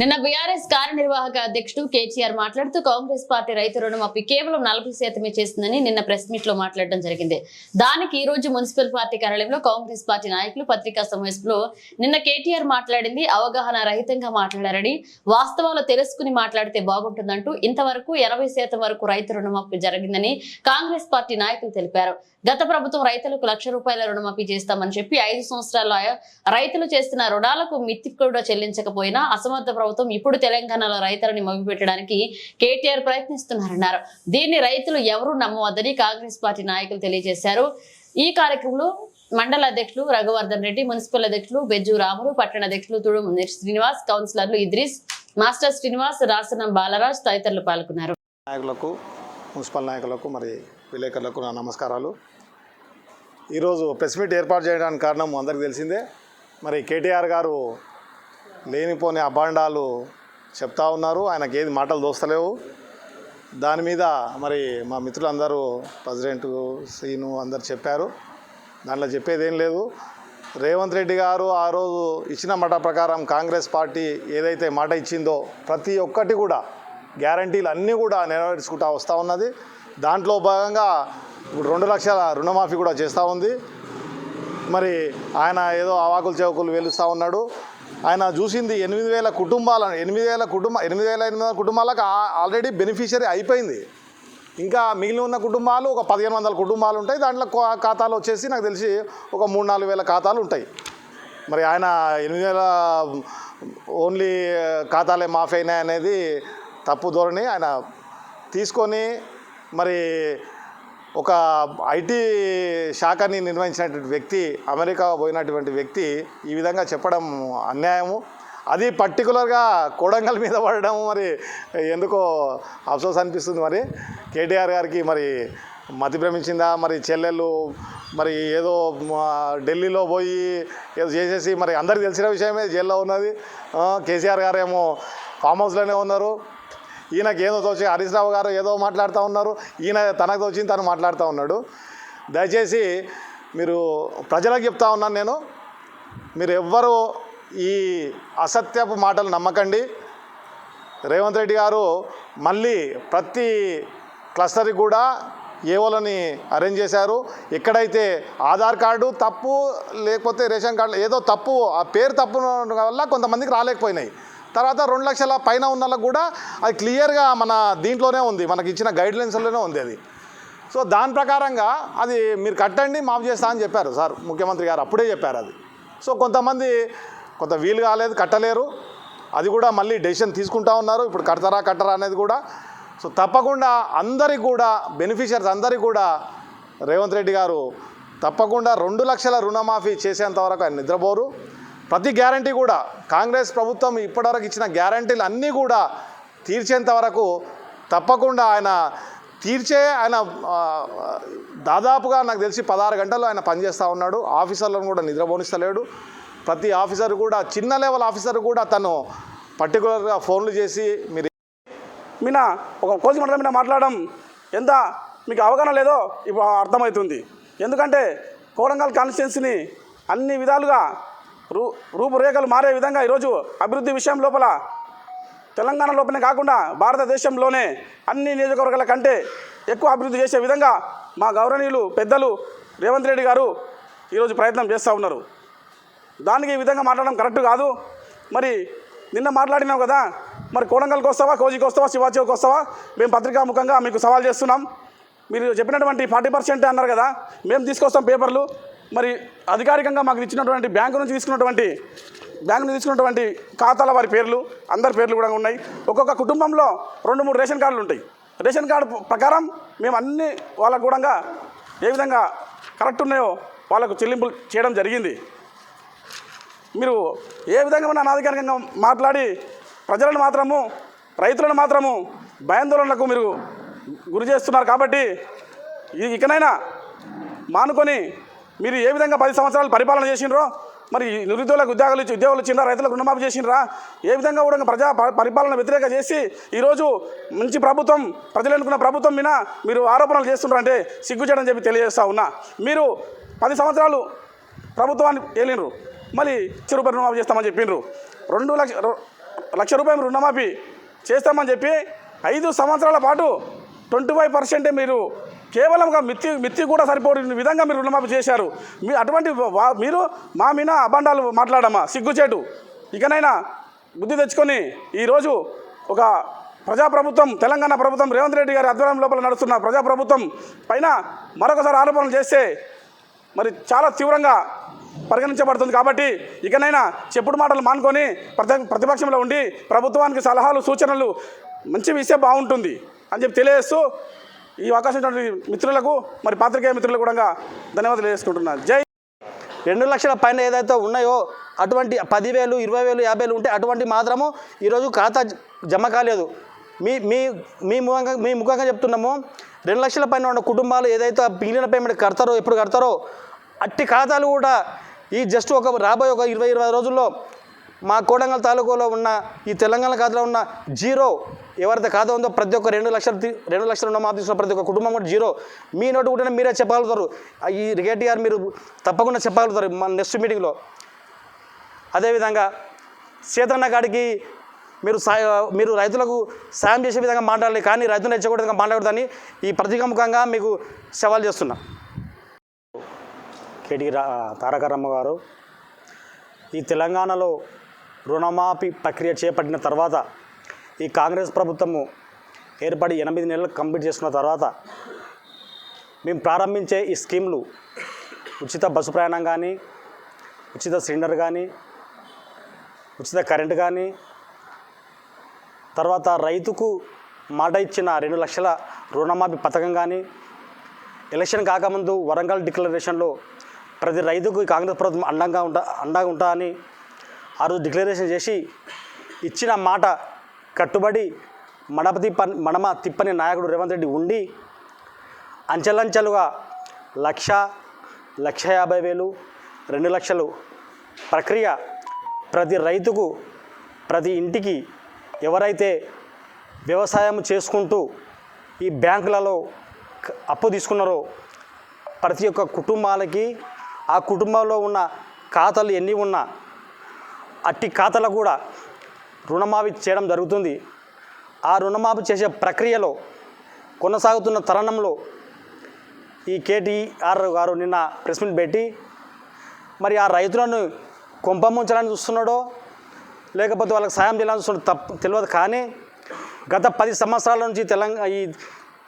నిన్న బీఆర్ఎస్ కార్యనిర్వాహక అధ్యక్షుడు కేటీఆర్ మాట్లాడుతూ కాంగ్రెస్ పార్టీ రైతు రుణమాఫీ కేవలం నలభై శాతమే చేస్తుందని నిన్న ప్రెస్ మీట్లో మాట్లాడడం జరిగింది. దానికి ఈ రోజు మున్సిపల్ పార్టీ కార్యాలయంలో కాంగ్రెస్ పార్టీ నాయకులు పత్రికా సమావేశంలో నిన్న కేటీఆర్ మాట్లాడింది అవగాహన రహితంగా మాట్లాడారని వాస్తవాలు తెలుసుకుని మాట్లాడితే బాగుంటుందంటూ ఇంతవరకు ఎనభై శాతం వరకు రైతు రుణమాఫీ జరిగిందని కాంగ్రెస్ పార్టీ నాయకులు తెలిపారు. గత ప్రభుత్వం రైతులకు లక్ష రూపాయల రుణమాఫీ చేస్తామని చెప్పి ఐదు సంవత్సరాల రైతులు చేస్తున్న రుణాలకు మిత్తి కూడా చెల్లించకపోయినా అసమర్థ ప్రభుత్వం ఇప్పుడు తెలంగాణలో రైతులని మభ్యపెట్టడానికి కేటీఆర్ ప్రయత్నిస్తున్నారన్నారు. దీన్ని రైతులు ఎవరూ నమ్మవద్దని కాంగ్రెస్ పార్టీ నాయకులు తెలియజేశారు. ఈ కార్యక్రమంలో మండల అధ్యక్షులు రఘువర్ధన్ రెడ్డి మున్సిపల్ అధ్యక్షులు బెజ్జు రాములు పట్టణ అధ్యక్షులు తుడు శ్రీనివాస్ కౌన్సిలర్లు ఇద్రీస్ మాస్టర్ శ్రీనివాస్ రాసనం బాలరాజ్ తదితరులు పాల్గొన్నారు. నాయకులకు మున్సిపల్ నాయకులకు మరి విలేకరులకు నా నమస్కారాలు. ఈరోజు ప్రెస్ మీట్ ఏర్పాటు చేయడానికి కారణం అందరికీ తెలిసిందే. మరి కేటీఆర్ గారు లేనిపోని అభాండాలు చెప్తా ఉన్నారు. ఆయనకి ఏది మాటలు దోస్తలేవు. దాని మీద మరి మా మిత్రులందరూ ప్రెసిడెంట్ సీను అందరు చెప్పారు. దాంట్లో చెప్పేది ఏం లేదు. రేవంత్ రెడ్డి గారు ఆ రోజు ఇచ్చిన మాట ప్రకారం కాంగ్రెస్ పార్టీ ఏదైతే మాట ఇచ్చిందో ప్రతి ఒక్కటి కూడా గ్యారంటీలు అన్నీ కూడా నెరవేర్చుకుంటా వస్తూ ఉన్నది. దాంట్లో భాగంగా ఇప్పుడు రెండు లక్షల రుణమాఫీ కూడా చేస్తూ ఉంది. మరి ఆయన ఏదో అవాకులు చౌకులు వెలుస్తూ ఉన్నాడు. ఆయన చూసింది ఎనిమిది వేల కుటుంబాలను ఎనిమిది వేల కుటుంబ ఎనిమిది వేల ఎనిమిది వందల కుటుంబాలకు ఆ- ఆల్రెడీ బెనిఫిషియరీ అయిపోయింది. ఇంకా మిగిలిన ఉన్న కుటుంబాలు ఒక పదిహేను వందల కుటుంబాలు ఉంటాయి. దాంట్లో ఖాతాలు వచ్చేసి నాకు తెలిసి ఒక మూడు నాలుగు వేల ఖాతాలు ఉంటాయి. మరి ఆయన ఎనిమిది వేల ఓన్లీ ఖాతాలే మాఫీ అయినాయి అనేది తప్పు ధోరణి. ఆయన తీసుకొని మరి ఒక ఐటీ శాఖని నిర్వహించినటువంటి వ్యక్తి అమెరికా పోయినటువంటి వ్యక్తి ఈ విధంగా చెప్పడం అన్యాయము. అది పర్టికులర్గా కోడంగల్ మీద పడడం మరి ఎందుకో అఫసోస్ అనిపిస్తుంది మరి. కేటీఆర్ గారికి మరి మతి భ్రమించిందా? మరి చెల్లెళ్ళు మరి ఏదో ఢిల్లీలో పోయి ఏదో చేసేసి మరి అందరికి తెలిసిన విషయమే జైల్లో ఉన్నది. కేసీఆర్ గారేమో ఫామ్ హౌస్లోనే ఉన్నారు. ఈయనకి ఏదో తోచి హరీష్ రావు గారు ఏదో మాట్లాడుతూ ఉన్నారు. ఈయన తనకు తోచింది తను మాట్లాడుతూ ఉన్నాడు. దయచేసి మీరు ప్రజలకు చెప్తా ఉన్నాను నేను. మీరు ఎవ్వరూ ఈ అసత్యపు మాటలు నమ్మకండి. రేవంత్ రెడ్డి గారు మళ్ళీ ప్రతి క్లస్టర్కి కూడా ఏవోలని అరేంజ్ చేశారు. ఎక్కడైతే ఆధార్ కార్డు తప్పు లేకపోతే రేషన్ కార్డు ఏదో తప్పు ఆ పేరు తప్పు వల్ల కొంతమందికి రాలేకపోయినాయి. తర్వాత రెండు లక్షల పైన ఉన్న కూడా అది క్లియర్గా మన దీంట్లోనే ఉంది మనకి ఇచ్చిన గైడ్లైన్స్లోనే ఉంది అది. సో దాని ప్రకారంగా అది మీరు కట్టండి మాఫ్ చేస్తా అని చెప్పారు సార్ ముఖ్యమంత్రి గారు అప్పుడే చెప్పారు అది. సో కొంతమంది కొంత వీలు కాలేదు కట్టలేరు. అది కూడా మళ్ళీ డెసిషన్ తీసుకుంటా ఉన్నారు ఇప్పుడు కడతారా కట్టరా అనేది కూడా. సో తప్పకుండా అందరికి కూడా బెనిఫిషియర్స్ అందరికి కూడా రేవంత్ రెడ్డి గారు తప్పకుండా రెండు లక్షల రుణమాఫీ చేసేంత వరకు ఆయన నిద్రపోరు. ప్రతి గ్యారంటీ కూడా కాంగ్రెస్ ప్రభుత్వం ఇప్పటివరకు ఇచ్చిన గ్యారంటీలు అన్నీ కూడా తీర్చేంత వరకు తప్పకుండా ఆయన తీర్చే ఆయన దాదాపుగా నాకు తెలిసి పదహారు గంటలు ఆయన పనిచేస్తూ ఉన్నాడు. ఆఫీసర్లను కూడా నిద్రపోనిస్తలేడు. ప్రతి ఆఫీసర్ కూడా చిన్న లెవెల్ ఆఫీసర్ కూడా తను పర్టికులర్గా ఫోన్లు చేసి మీరు మీన ఒక కోచి మండలం మీద మాట్లాడడం ఎంత మీకు అవగాహన లేదో ఇప్పుడు అర్థమవుతుంది. ఎందుకంటే కోడంగల్ కాన్స్టిట్యున్సీని అన్ని విధాలుగా రూ రూపురేఖలు మారే విధంగా ఈరోజు అభివృద్ధి విషయం లోపల తెలంగాణ లోపలనే కాకుండా భారతదేశంలోనే అన్ని నియోజకవర్గాల కంటే ఎక్కువ అభివృద్ధి చేసే విధంగా మా గౌరవనీయులు పెద్దలు రేవంత్ రెడ్డి గారు ఈరోజు ప్రయత్నం చేస్తూ ఉన్నారు. దానికి ఈ విధంగా మాట్లాడడం కరెక్ట్ కాదు. మరి నిన్న మాట్లాడినాం కదా మరి కోడంగల్కి వస్తావా కోజికి వస్తావా శివాజీకి వస్తావా? మేము పత్రికా ముఖంగా మీకు సవాల్ చేస్తున్నాం. మీరు చెప్పినటువంటి ఫార్టీ పర్సెంట్ అన్నారు కదా మేము తీసుకొస్తాం పేపర్లు. మరి అధికారికంగా మాకు ఇచ్చినటువంటి బ్యాంకు నుంచి తీసుకున్నటువంటి బ్యాంకు నుంచి తీసుకున్నటువంటి ఖాతాల వారి పేర్లు అందరి పేర్లు కూడా ఉన్నాయి. ఒక్కొక్క కుటుంబంలో రెండు మూడు రేషన్ కార్డులు ఉంటాయి. రేషన్ కార్డు ప్రకారం మేము అన్ని వాళ్ళకు కూడా ఏ విధంగా కరెక్ట్ ఉన్నాయో వాళ్ళకు చెల్లింపులు చేయడం జరిగింది. మీరు ఏ విధంగా ఉన్న అనాధికారికంగా మాట్లాడి ప్రజలను మాత్రము రైతులను మాత్రము భయాందోళనలకు మీరు గురి చేస్తున్నారు కాబట్టి ఇకనైనా మానుకొని మీరు ఏ విధంగా పది సంవత్సరాలు పరిపాలన చేసినారో మరి నిరుద్యోగులకు ఉద్యోగాలు ఇచ్చి ఉద్యోగాలు ఇచ్చిండ్రా రైతులకు రుణమాఫీ చేసినరా ఏ విధంగా కూడా ప్రజా ప- పరిపాలన వ్యతిరేక చేసి ఈరోజు మంచి ప్రభుత్వం ప్రజలు అనుకున్న ప్రభుత్వం మీద మీరు ఆరోపణలు చేస్తున్నారంటే సిగ్గుచేయడం చెప్పి తెలియజేస్తా ఉన్నా. మీరు పది సంవత్సరాలు ప్రభుత్వాన్ని ఏలినరు మళ్ళీ చిరుపరి రుణమాఫీ చేస్తామని చెప్పిండ్రు. రెండు లక్ష రొ- లక్ష రూపాయలు రుణమాఫీ చేస్తామని చెప్పి ఐదు సంవత్సరాల పాటు ట్వంటీ ఫైవ్ పర్సెంటే మీరు కేవలం ఒక మిత్తి మిత్తి కూడా సరిపోని విధంగా మీరు రుణమాఫీ చేశారు. మీ అటువంటి మీరు మా మీద అబండాలు మాట్లాడమ్మా సిగ్గుచేటు. ఇకనైనా బుద్ధి తెచ్చుకొని ఈరోజు ఒక ప్రజాప్రభుత్వం తెలంగాణ ప్రభుత్వం రేవంత్ రెడ్డి గారి ఆధ్వర్యం లోపల నడుస్తున్న ప్రజాప్రభుత్వం పైన మరొకసారి ఆరోపణలు చేస్తే మరి చాలా తీవ్రంగా పరిగణించబడుతుంది కాబట్టి ఇకనైనా చెప్పుడు మాటలు మానుకొని ప్రతి ప్రతిపక్షంలో ఉండి ప్రభుత్వానికి సలహాలు సూచనలు మంచి విషయం బాగుంటుంది అని చెప్పి తెలియజేస్తూ ఈ అవకాశం మిత్రులకు మరి పాత్రికేయ మిత్రులకు కూడా ధన్యవాదాలు తెలియజేసుకుంటున్నాను జై రెండు లక్షల పైన ఏదైతే ఉన్నాయో అటువంటి పదివేలు ఇరవై వేలు యాభై వేలు ఉంటే అటువంటి మాత్రము ఈరోజు ఖాతా జమ కాలేదు. మీ మీ మీ ముఖంగా మీ ముఖంగా చెప్తున్నాము రెండు లక్షల పైన ఉన్న కుటుంబాలు ఏదైతే మిగిలిన పేమెంట్ కడతారో ఎప్పుడు కడతారో అట్టి ఖాతాలు కూడా ఈ జస్ట్ ఒక రాబోయే ఒక ఇరవై ఇరవై రోజుల్లో మా కోడంగల్ తాలూకాలో ఉన్న ఈ తెలంగాణ ఖాతాలో ఉన్న జీరో ఎవరైతే ఖాతా ఉందో ప్రతి ఒక్క రెండు లక్షలు రెండు రెండు లక్షల రుణమాఫీ తీసుకున్న ప్రతి ఒక్క కుటుంబం కూడా జీరో. మీ నోటు కూడా మీరే చెప్పగలుగుతారు. ఈ ఈ కేటీఆర్ మీరు తప్పకుండా చెప్పగలుగుతారు మన నెక్స్ట్ మీటింగ్లో. అదేవిధంగా సీతన్న కాడికి మీరు సాయ మీరు రైతులకు సాయం చేసే విధంగా మాట్లాడాలి కానీ రైతులు రెచ్చగొట్టే విధంగా మాట్లాడదని ఈ ప్రతికముఖంగా మీకు సవాల్ చేస్తున్నా. కేటీ రా తారకరమ్మ గారు ఈ తెలంగాణలో రుణమాఫీ ప్రక్రియ చేపట్టిన తర్వాత ఈ కాంగ్రెస్ ప్రభుత్వము ఏర్పడి ఎనిమిది నెలలు కంప్లీట్ చేసుకున్న తర్వాత మేము ప్రారంభించే ఈ స్కీమ్లు ఉచిత బస్సు ప్రయాణం కానీ ఉచిత సిలిండర్ కానీ ఉచిత కరెంటు కానీ తర్వాత రైతుకు మాట ఇచ్చిన రెండు లక్షల రుణమాఫీ పథకం కానీ ఎలక్షన్ కాకముందు వరంగల్ డిక్లరేషన్లో ప్రతి రైతుకు కాంగ్రెస్ ప్రభుత్వం అండంగా ఉంటా అండగా ఉంటా అని ఆ రోజు డిక్లరేషన్ చేసి ఇచ్చిన మాట కట్టుబడి మడప తిప్ప మడమ తిప్పని నాయకుడు రేవంత్ రెడ్డి ఉండి అంచెలంచెలుగా లక్ష లక్ష యాభై వేలు రెండు లక్షలు ప్రక్రియ ప్రతి రైతుకు ప్రతి ఇంటికి ఎవరైతే వ్యవసాయం చేసుకుంటూ ఈ బ్యాంకులలో అప్పు తీసుకున్నారో ప్రతి ఒక్క కుటుంబాలకి ఆ కుటుంబంలో ఉన్న ఖాతాలు ఎన్ని ఉన్నా అట్టి ఖాతాలకు కూడా రుణమాఫీ చేయడం జరుగుతుంది. ఆ రుణమాఫీ చేసే ప్రక్రియలో కొనసాగుతున్న తరుణంలో ఈ కేటీఆర్ గారు నిన్న ప్రెస్ మీట్ పెట్టి మరి ఆ రైతులను కొంపముంచాలని చూస్తున్నాడో లేకపోతే వాళ్ళకి సాయం చేయాలని చూస్తున్నాడో తప్ప తెలియదు కానీ గత పది సంవత్సరాల నుంచి తెలంగాణ ఈ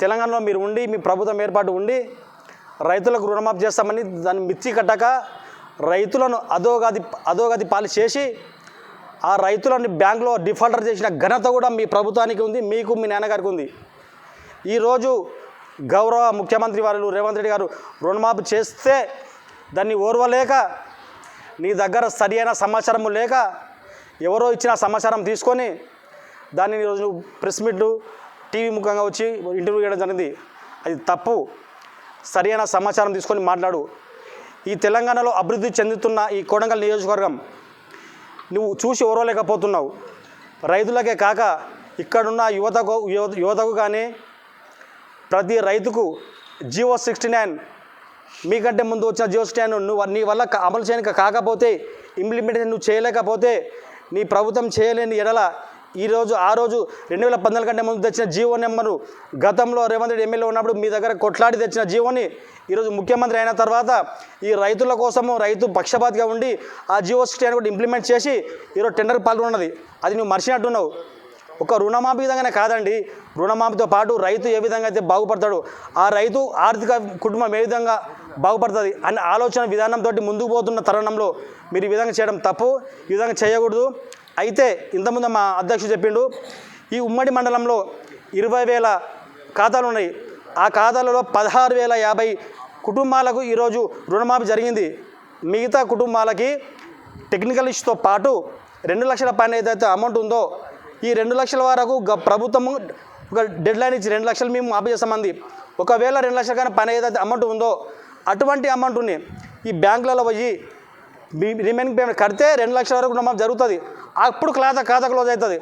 తెలంగాణలో మీరు ఉండి మీ ప్రభుత్వం ఏర్పాటు ఉండి రైతులకు రుణమాఫీ చేస్తామని దాన్ని మిర్చి కట్టక రైతులను అధోగతి అధోగతి పాలు చేసి ఆ రైతులని బ్యాంకులో డిఫాల్టర్ చేసిన ఘనత కూడా మీ ప్రభుత్వానికి ఉంది మీకు మీ నాన్నగారికి ఉంది. ఈరోజు గౌరవ ముఖ్యమంత్రి వారు రేవంత్ రెడ్డి గారు రుణమాఫీ చేస్తే దాన్ని ఓర్వలేక నీ దగ్గర సరి అయిన సమాచారం లేక ఎవరో ఇచ్చిన సమాచారం తీసుకొని దాన్ని ఈరోజు ప్రెస్ మీట్లు టీవీ ముఖంగా వచ్చి ఇంటర్వ్యూ చేయడం జరిగింది. అది తప్పు. సరి అయిన సమాచారం తీసుకొని మాట్లాడు. ఈ తెలంగాణలో అభివృద్ధి చెందుతున్న ఈ కొడంగల్ నియోజకవర్గం నువ్వు చూసి ఓరవలేకపోతున్నావు. రైతులకే కాక ఇక్కడున్న యువతకు యువతకు కానీ ప్రతి రైతుకు జియో సిక్స్టీ నైన్ మీకంటే ముందు వచ్చిన జియో సిక్స్టీ నైన్ నువ్వు నీ వల్ల అమలు చేయక కాకపోతే ఇంప్లిమెంటేషన్ నువ్వు చేయలేకపోతే నీ ప్రభుత్వం చేయలేని ఎడల ఈరోజు ఆ రోజు రెండు వేల పద్నాలుగు కంటే ముందు తెచ్చిన జీవో నెంబరు గతంలో రేవంత్ రెడ్డి ఎమ్మెల్యే ఉన్నప్పుడు మీ దగ్గర కొట్లాడి తెచ్చిన జీవోని ఈరోజు ముఖ్యమంత్రి అయిన తర్వాత ఈ రైతుల కోసము రైతు పక్షపాతిగా ఉండి ఆ జియో సిక్స్టీ కూడా ఇంప్లిమెంట్ చేసి ఈరోజు టెండర్ పాల్గొన్నది. అది నువ్వు మర్చినట్టున్నావు. ఒక రుణమాఫీ విధంగానే కాదండి. రుణమాఫీతో పాటు రైతు ఏ విధంగా అయితే బాగుపడతాడు ఆ రైతు ఆర్థిక కుటుంబం ఏ విధంగా బాగుపడుతుంది అనే ఆలోచన విధానంతో ముందుకు పోతున్న తరుణంలో మీరు ఈ విధంగా చేయడం తప్పు. ఈ విధంగా చేయకూడదు. అయితే ఇంతకుముందు మా అధ్యక్షుడు చెప్పిండు ఈ ఉమ్మడి మండలంలో ఇరవై వేల ఖాతాలు ఉన్నాయి. ఆ ఖాతాలలో పదహారు వేల యాభై కుటుంబాలకు ఈరోజు రుణమాఫీ జరిగింది. మిగతా కుటుంబాలకి టెక్నికల్ ఇష్యూతో పాటు రెండు లక్షల పైన ఏదైతే అమౌంట్ ఉందో ఈ రెండు లక్షల వరకు ప్రభుత్వము ఒక డెడ్ లైన్ ఇచ్చి రెండు లక్షలు మేము మాఫీ చేస్తామంది. ఒకవేళ రెండు లక్షల కన్నా పైన ఏదైతే అమౌంట్ ఉందో అటువంటి అమౌంట్ని ఈ బ్యాంకులలో పోయి మీ రిమైనింగ్ పేమెంట్ కడితే రెండు లక్షల వరకు రుణమాఫీ జరుగుతుంది. అప్పుడు క్లాత ఖాతా క్లోజ్ అవుతుంది